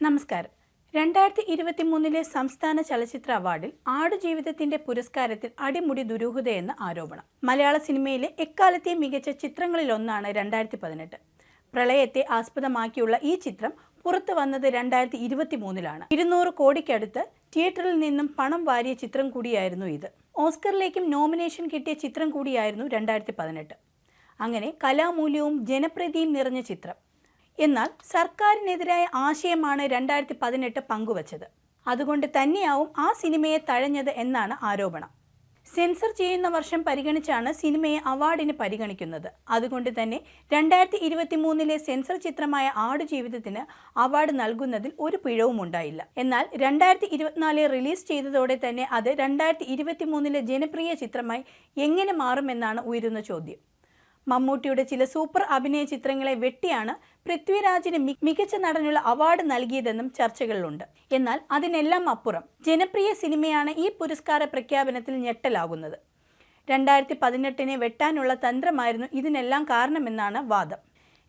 നമസ്കാരം. രണ്ടായിരത്തി ഇരുപത്തി മൂന്നിലെ സംസ്ഥാന ചലച്ചിത്ര അവാർഡിൽ ആടുജീവിതത്തിന്റെ പുരസ്കാരത്തിൽ അടിമുടി ദുരൂഹതയെന്ന ആരോപണം. മലയാള സിനിമയിലെ എക്കാലത്തെ മികച്ച ചിത്രങ്ങളിലൊന്നാണ് രണ്ടായിരത്തി പതിനെട്ട് പ്രളയത്തെ ആസ്പദമാക്കിയുള്ള ഈ ചിത്രം പുറത്തു വന്നത് രണ്ടായിരത്തി ഇരുപത്തി മൂന്നിലാണ് ഇരുന്നൂറ് കോടിക്കടുത്ത് തിയേറ്ററിൽ നിന്നും പണം വാരിയ ചിത്രം കൂടിയായിരുന്നു ഇത്. ഓസ്കറിലേക്കും നോമിനേഷൻ കിട്ടിയ ചിത്രം കൂടിയായിരുന്നു രണ്ടായിരത്തി പതിനെട്ട് അങ്ങനെ കലാമൂല്യവും ജനപ്രീതിയും നിറഞ്ഞ ചിത്രം. എന്നാൽ സർക്കാരിനെതിരായ ആശയമാണ് രണ്ടായിരത്തി പതിനെട്ട് പങ്കുവച്ചത്. അതുകൊണ്ട് തന്നെയാവും ആ സിനിമയെ തഴഞ്ഞത് എന്നാണ് ആരോപണം. സെൻസർ ചെയ്യുന്ന വർഷം പരിഗണിച്ചാണ് സിനിമയെ അവാർഡിന് പരിഗണിക്കുന്നത്. അതുകൊണ്ട് തന്നെ രണ്ടായിരത്തി ഇരുപത്തി മൂന്നിലെ സെൻസർ ചിത്രമായ ആടുജീവിതത്തിന് അവാർഡ് നൽകുന്നതിൽ ഒരു പിഴവും ഉണ്ടായില്ല. എന്നാൽ രണ്ടായിരത്തി ഇരുപത്തിനാലിൽ റിലീസ് ചെയ്തതോടെ തന്നെ അത് രണ്ടായിരത്തി ഇരുപത്തി മൂന്നിലെ ജനപ്രിയ ചിത്രമായി എങ്ങനെ മാറുമെന്നാണ് ഉയരുന്ന ചോദ്യം. മമ്മൂട്ടിയുടെ ചില സൂപ്പർ അഭിനയ ചിത്രങ്ങളെ വെട്ടിയാണ് പൃഥ്വിരാജിന് മികച്ച നടനുള്ള അവാർഡ് നൽകിയതെന്നും ചർച്ചകളിലുണ്ട്. എന്നാൽ അതിനെല്ലാം അപ്പുറം ജനപ്രിയ സിനിമയാണ് ഈ പുരസ്കാര പ്രഖ്യാപനത്തിൽ ഞെട്ടലാകുന്നത്. രണ്ടായിരത്തി പതിനെട്ടിനെ വെട്ടാനുള്ള തന്ത്രമായിരുന്നു ഇതിനെല്ലാം കാരണമെന്നാണ് വാദം.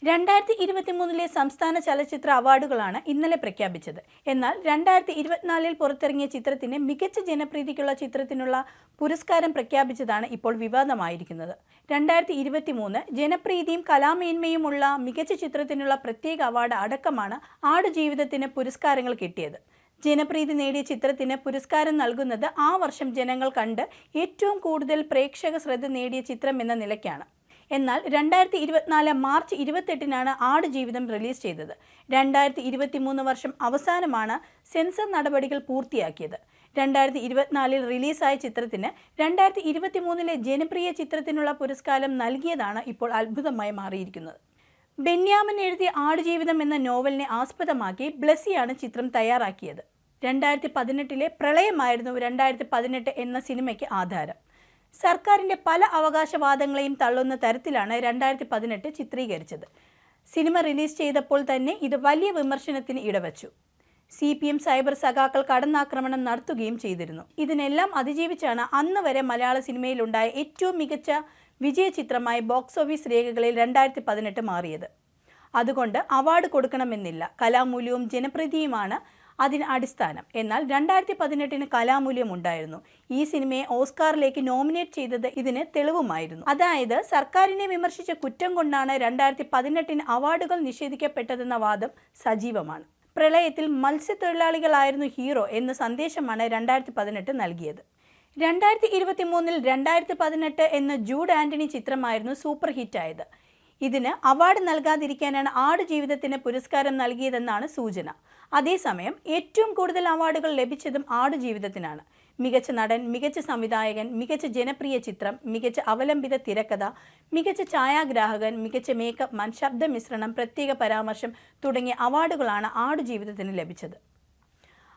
രണ്ടായിരത്തി ഇരുപത്തി മൂന്നിലെ സംസ്ഥാന ചലച്ചിത്ര അവാർഡുകളാണ് ഇന്നലെ പ്രഖ്യാപിച്ചത്. എന്നാൽ രണ്ടായിരത്തി ഇരുപത്തിനാലിൽ പുറത്തിറങ്ങിയ ചിത്രത്തിന് മികച്ച ജനപ്രീതിക്കുള്ള ചിത്രത്തിനുള്ള പുരസ്കാരം പ്രഖ്യാപിച്ചതാണ് ഇപ്പോൾ വിവാദമായിരിക്കുന്നത്. രണ്ടായിരത്തി ഇരുപത്തി മൂന്ന് ജനപ്രീതിയും കലാമേന്മയുമുള്ള മികച്ച ചിത്രത്തിനുള്ള പ്രത്യേക അവാർഡ് അടക്കമാണ് ആടുജീവിതത്തിന് പുരസ്കാരങ്ങൾ കിട്ടിയത്. ജനപ്രീതി നേടിയ ചിത്രത്തിന് പുരസ്കാരം നൽകുന്നത് ആ വർഷം ജനങ്ങൾ കണ്ട് ഏറ്റവും കൂടുതൽ പ്രേക്ഷക ശ്രദ്ധ നേടിയ ചിത്രം എന്ന നിലയ്ക്കാണ്. എന്നാൽ രണ്ടായിരത്തി ഇരുപത്തിനാല് മാർച്ച് ഇരുപത്തെട്ടിനാണ് ആടുജീവിതം റിലീസ് ചെയ്തത്. രണ്ടായിരത്തി ഇരുപത്തി മൂന്ന് വർഷം അവസാനമാണ് സെൻസർ നടപടികൾ പൂർത്തിയാക്കിയത്. രണ്ടായിരത്തി ഇരുപത്തിനാലിൽ റിലീസായ ചിത്രത്തിന് രണ്ടായിരത്തി ഇരുപത്തി മൂന്നിലെ ജനപ്രിയ ചിത്രത്തിനുള്ള പുരസ്കാരം നൽകിയതാണ് ഇപ്പോൾ അത്ഭുതമായി മാറിയിരിക്കുന്നത്. ബെന്യാമൻ എഴുതിയ ആടുജീവിതം എന്ന നോവലിനെ ആസ്പദമാക്കി ബ്ലസ്സിയാണ് ചിത്രം തയ്യാറാക്കിയത്. രണ്ടായിരത്തി പതിനെട്ടിലെ പ്രളയമായിരുന്നു രണ്ടായിരത്തി പതിനെട്ട് എന്ന സിനിമയ്ക്ക് ആധാരം. സർക്കാരിന്റെ പല അവകാശവാദങ്ങളെയും തള്ളുന്ന തരത്തിലാണ് രണ്ടായിരത്തി പതിനെട്ട് ചിത്രീകരിച്ചത്. സിനിമ റിലീസ് ചെയ്തപ്പോൾ തന്നെ ഇത് വലിയ വിമർശനത്തിന് ഇടവച്ചു. സി പി എം സൈബർ സഖാക്കൾ കടന്നാക്രമണം നടത്തുകയും ചെയ്തിരുന്നു. ഇതിനെല്ലാം അതിജീവിച്ചാണ് അന്ന് വരെ മലയാള സിനിമയിലുണ്ടായ ഏറ്റവും മികച്ച വിജയ ചിത്രമായി ബോക്സ് ഓഫീസ് രേഖകളിൽ രണ്ടായിരത്തി പതിനെട്ട് മാറിയത്. അതുകൊണ്ട് അവാർഡ് കൊടുക്കണമെന്നില്ല. കലാമൂല്യവും ജനപ്രീതിയുമാണ് അതിന് അടിസ്ഥാനം. എന്നാൽ രണ്ടായിരത്തി പതിനെട്ടിന് കലാമൂല്യം ഉണ്ടായിരുന്നു ഈ സിനിമയെ ഓസ്കാറിലേക്ക് നോമിനേറ്റ് ചെയ്തത് ഇതിന് തെളിവുമായിരുന്നു. അതായത് സർക്കാരിനെ വിമർശിച്ച കുറ്റം കൊണ്ടാണ് രണ്ടായിരത്തി പതിനെട്ടിന് അവാർഡുകൾ നിഷേധിക്കപ്പെട്ടതെന്ന വാദം സജീവമാണ്. പ്രളയത്തിൽ മത്സ്യത്തൊഴിലാളികളായിരുന്നു ഹീറോ എന്ന സന്ദേശമാണ് രണ്ടായിരത്തി പതിനെട്ട് നൽകിയത്. രണ്ടായിരത്തി ഇരുപത്തി മൂന്നിൽ രണ്ടായിരത്തി പതിനെട്ട് എന്ന ജൂഡ് ആന്റണി ചിത്രമായിരുന്നു സൂപ്പർ ഹിറ്റായത് ഇതിന് അവാർഡ് നൽകാതിരിക്കാനാണ് ആട് ജീവിതത്തിന് പുരസ്കാരം നൽകിയതെന്നാണ് സൂചന. അതേസമയം ഏറ്റവും കൂടുതൽ അവാർഡുകൾ ലഭിച്ചതും ആട് ജീവിതത്തിനാണ്. മികച്ച നടൻ മികച്ച സംവിധായകൻ മികച്ച ജനപ്രിയ ചിത്രം മികച്ച അവലംബിത തിരക്കഥ മികച്ച ഛായാഗ്രാഹകൻ മികച്ച മേക്കപ്പ് മൻ ശബ്ദ മിശ്രണം പ്രത്യേക പരാമർശം തുടങ്ങിയ അവാർഡുകളാണ് ആടുജീവിതത്തിന് ലഭിച്ചത്.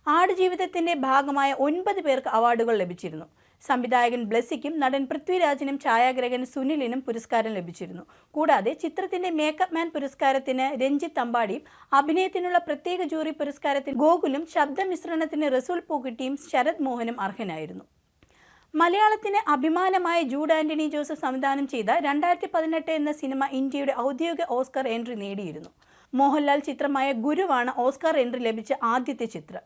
ആടുജീവിതത്തിന്റെ ഭാഗമായ ഒൻപത് പേർക്ക് അവാർഡുകൾ ലഭിച്ചിരുന്നു. സംവിധായകൻ ബ്ലെസ്സിക്കും നടൻ പൃഥ്വിരാജിനും ഛായാഗ്രഹകൻ സുനിലിനും പുരസ്കാരം ലഭിച്ചിരുന്നു. കൂടാതെ ചിത്രത്തിന്റെ മേക്കപ്പ് മാൻ പുരസ്കാരത്തിന് രഞ്ജിത്ത് അമ്പാടിയും അഭിനയത്തിനുള്ള പ്രത്യേക ജൂറി പുരസ്കാരത്തിന് ഗോകുലും ശബ്ദമിശ്രണത്തിന് റസൂൽ പൂക്കുട്ടിയും ശരത് മോഹനും അർഹനായിരുന്നു. മലയാളത്തിന് അഭിമാനമായ ജൂഡ് ആന്റണി ജോസഫ് സംവിധാനം ചെയ്ത രണ്ടായിരത്തി പതിനെട്ട് എന്ന സിനിമ ഇന്ത്യയുടെ ഔദ്യോഗിക ഓസ്കർ എൻട്രി നേടിയിരുന്നു. മോഹൻലാൽ ചിത്രമായ ഗുരുവാണ് ഓസ്കാർ എൻട്രി ലഭിച്ച ആദ്യത്തെ ചിത്രം.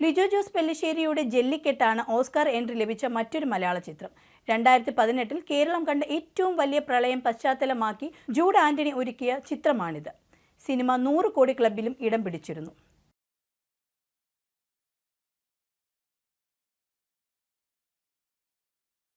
ലിജോ ജോസ് പെല്ലിശ്ശേരിയുടെ ജെല്ലിക്കെട്ടാണ് ഓസ്കാർ എൻട്രി ലഭിച്ച മറ്റൊരു മലയാള ചിത്രം. രണ്ടായിരത്തി പതിനെട്ടിൽ കേരളം കണ്ട ഏറ്റവും വലിയ പ്രളയം പശ്ചാത്തലമാക്കി ജൂഡ് ആന്റണി ഒരുക്കിയ ചിത്രമാണിത്. സിനിമ നൂറ് കോടി ക്ലബിലും ഇടം പിടിച്ചിരുന്നു.